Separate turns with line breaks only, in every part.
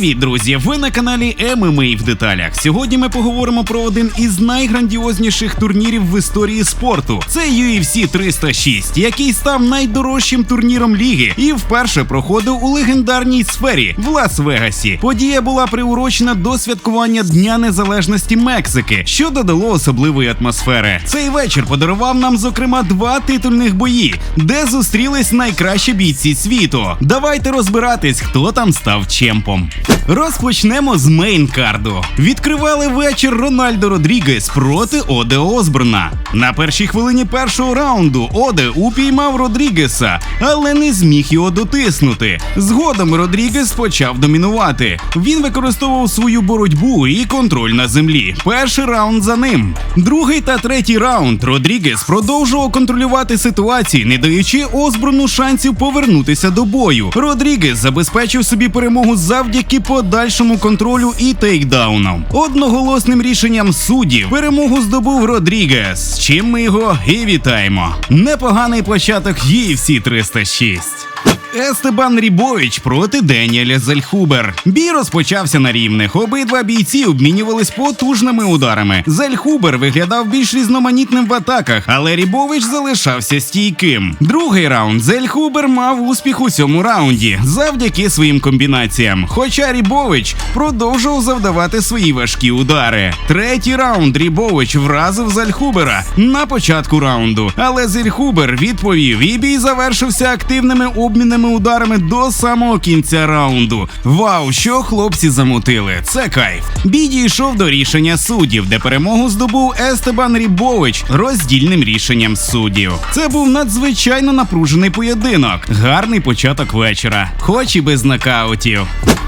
Привіт, друзі! Ви на каналі ММА в деталях. Сьогодні ми поговоримо про один із найграндіозніших турнірів в історії спорту. Це UFC 306, який став найдорожчим турніром ліги і вперше проходив у легендарній сфері в Лас-Вегасі. Подія була приурочена до святкування Дня Незалежності Мексики, що додало особливої атмосфери. Цей вечір подарував нам, зокрема, два титульних бої, де зустрілись найкращі бійці світу. Давайте розбиратись, хто там став чемпом. Розпочнемо з мейн-карду. Відкривали вечір Рональдо Родрігес проти Оде Осборна. На першій хвилині першого раунду Оде упіймав Родрігеса, але не зміг його дотиснути. Згодом Родрігес почав домінувати. Він використовував свою боротьбу і контроль на землі. Перший раунд за ним. Другий та третій раунд Родрігес продовжував контролювати ситуацію, не даючи Осборну шансів повернутися до бою. Родрігес забезпечив собі перемогу завдяки подальшому контролю і тейкдаунам. Одноголосним рішенням суддів перемогу здобув Родрігес, з чим ми його і вітаємо. Непоганий початок UFC 306. Естебан Рібович проти Деніеля Зельхубер. Бій розпочався на рівних. Обидва бійці обмінювались потужними ударами. Зельхубер виглядав більш різноманітним в атаках, але Рібович залишався стійким. Другий раунд Зельхубер мав успіх у цьому раунді завдяки своїм комбінаціям. Хоча Рібович продовжував завдавати свої важкі удари. Третій раунд Рібович вразив Зельхубера на початку раунду, але Зельхубер відповів і бій завершився активними обмінами ударами до самого кінця раунду. Вау, що хлопці замутили! Це кайф. Бій дійшов до рішення суддів, де перемогу здобув Естебан Рібович роздільним рішенням суддів. Це був надзвичайно напружений поєдинок. Гарний початок вечора, хоч і без нокаутів.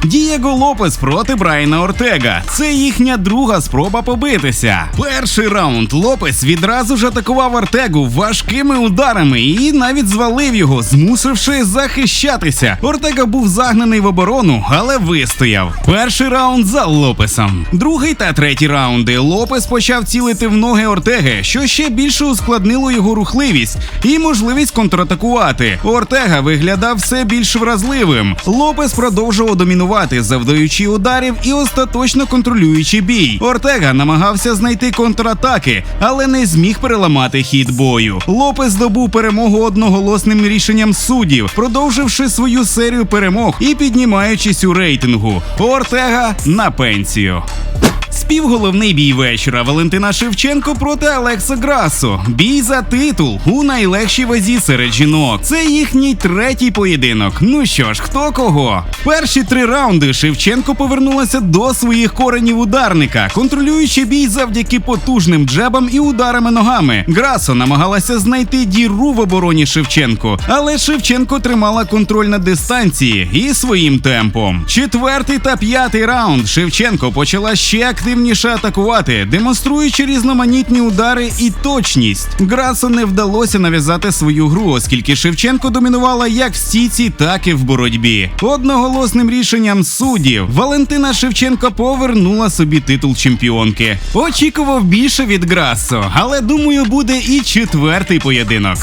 Дієго Лопес проти Брайана Ортега. Це їхня друга спроба побитися. Перший раунд Лопес відразу ж атакував Ортегу важкими ударами і навіть звалив його, змусивши захищатися. Ортега був загнаний в оборону, але вистояв. Перший раунд за Лопесом. Другий та третій раунди Лопес почав цілити в ноги Ортеги, що ще більше ускладнило його рухливість і можливість контратакувати. Ортега виглядав все більш вразливим. Лопес продовжував домінувати, завдаючи ударів і остаточно контролюючи бій. Ортега намагався знайти контратаки, але не зміг переламати хід бою. Лопес здобув перемогу одноголосним рішенням суддів, продовживши свою серію перемог і піднімаючись у рейтингу. Ортега на пенсію. Співголовний бій вечора Валентина Шевченко проти Алекса Грасо. Бій за титул у найлегшій вазі серед жінок. Це їхній третій поєдинок. Ну що ж, хто кого? Перші три раунди Шевченко повернулася до своїх коренів ударника, контролюючи бій завдяки потужним джебам і ударами ногами. Грасо намагалася знайти діру в обороні Шевченко, але Шевченко тримала контроль на дистанції і своїм темпом. Четвертий та п'ятий раунд Шевченко почала ще активніше атакувати, демонструючи різноманітні удари і точність. Грасо не вдалося нав'язати свою гру, оскільки Шевченко домінувала як в стійці, так і в боротьбі. Одноголосним рішенням суддів Валентина Шевченко повернула собі титул чемпіонки. Очікував більше від Грасо, але думаю, буде і четвертий поєдинок.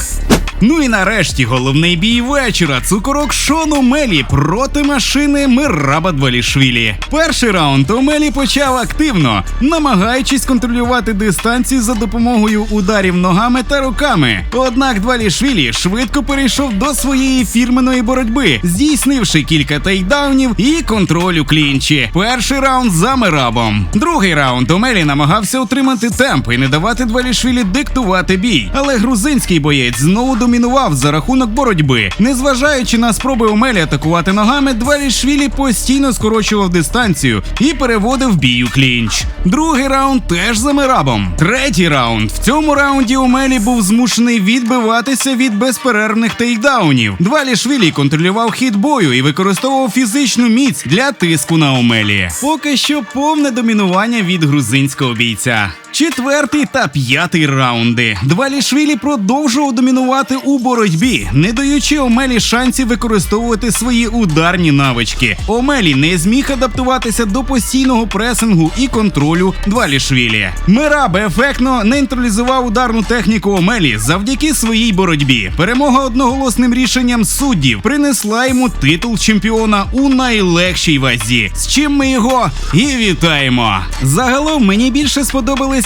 Ну і нарешті головний бій вечора. Цукорок Шону Мелі проти машини Мираба Двалішвілі. Перший раунд Омелі почав активно, намагаючись контролювати дистанцію за допомогою ударів ногами та руками. Однак Двалішвілі швидко перейшов до своєї фірменної боротьби, здійснивши кілька тейкдаунів і контроль у клінчі. Перший раунд за Мирабом. Другий раунд Омелі намагався утримати темп і не давати Двалішвілі диктувати бій. Але грузинський боєць знову домінував за рахунок боротьби. Незважаючи на спроби Омелі атакувати ногами, Двалішвілі постійно скорочував дистанцію і переводив бій у клінч. Другий раунд теж за Мирабом. Третій раунд. В цьому раунді Омелі був змушений відбиватися від безперервних тейкдаунів. Двалішвілі контролював хід бою і використовував фізичну міць для тиску на Омелі. Поки що повне домінування від грузинського бійця. Четвертий та п'ятий раунди. Двалішвілі продовжував домінувати у боротьбі, не даючи Омелі шансів використовувати свої ударні навички. Омелі не зміг адаптуватися до постійного пресингу і контролю Двалішвілі. Мераб ефектно нейтралізував ударну техніку Омелі завдяки своїй боротьбі. Перемога одноголосним рішенням суддів принесла йому титул чемпіона у найлегшій вазі, з чим ми його і вітаємо. Загалом мені більше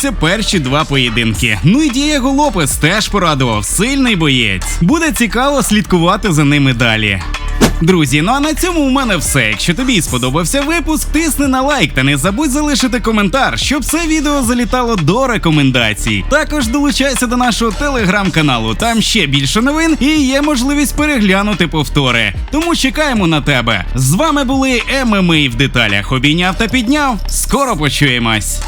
сподобалися перші два поєдинки. Ну і Дієго Лопес теж порадував, сильний боєць. Буде цікаво слідкувати за ними далі. Друзі, ну а на цьому у мене все. Якщо тобі сподобався випуск, тисни на лайк та не забудь залишити коментар, щоб це відео залітало до рекомендацій. Також долучайся до нашого телеграм-каналу. Там ще більше новин і є можливість переглянути повтори. Тому чекаємо на тебе. З вами були ММА в деталях. Обійняв та підняв. Скоро почуємось.